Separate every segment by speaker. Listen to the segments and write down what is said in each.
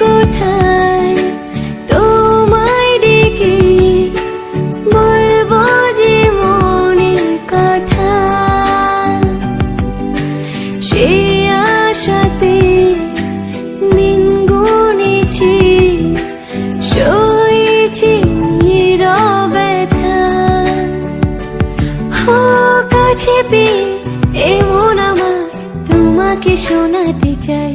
Speaker 1: কোথায় তোমায় ডেকে বলব যে মনের কথা? সে আশাতে দিন গুনেছি সয়েছি নীরবতা ও কাছে পেয়ে এমন আমার তোমাকে শোনাতে চাই।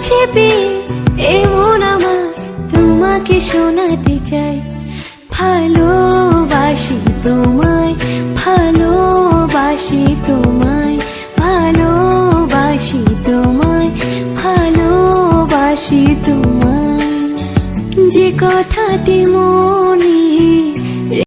Speaker 1: কাছে এমন আমার তোমাকে শোনাতে চাই। ভালোবাসি তোমায় ভালোবাসি তোমায় ভালোবাসি তোমায় ভালোবাসি তোমায়। যে কথাটি মনে